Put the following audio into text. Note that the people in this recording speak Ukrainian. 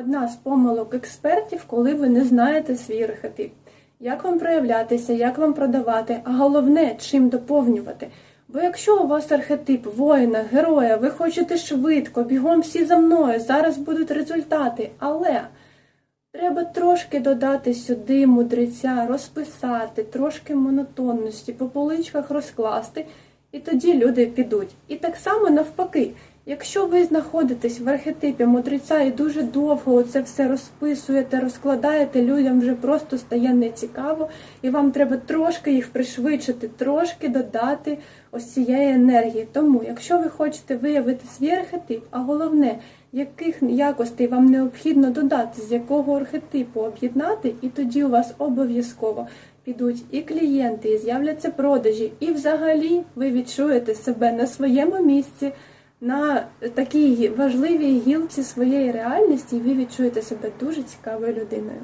Одна з помилок експертів, коли ви не знаєте свій архетип. Як вам проявлятися, як вам продавати, а головне, чим доповнювати. Бо якщо у вас архетип воїна, героя, ви хочете швидко, бігом всі за мною, зараз будуть результати, але треба трошки додати сюди мудреця, розписати, трошки монотонності, по поличках розкласти, і тоді люди підуть. І так само навпаки. Якщо ви знаходитесь в архетипі мудреця і дуже довго це все розписуєте, розкладаєте, людям вже просто стає нецікаво, і вам треба трошки їх пришвидшити, трошки додати ось цієї енергії. Тому, якщо ви хочете виявити свій архетип, а головне, яких якостей вам необхідно додати, з якого архетипу об'єднати, і тоді у вас обов'язково підуть і клієнти, і з'являться продажі, і взагалі ви відчуєте себе на своєму місці на такій важливій гілці своєї реальності, і ви відчуєте себе дуже цікавою людиною.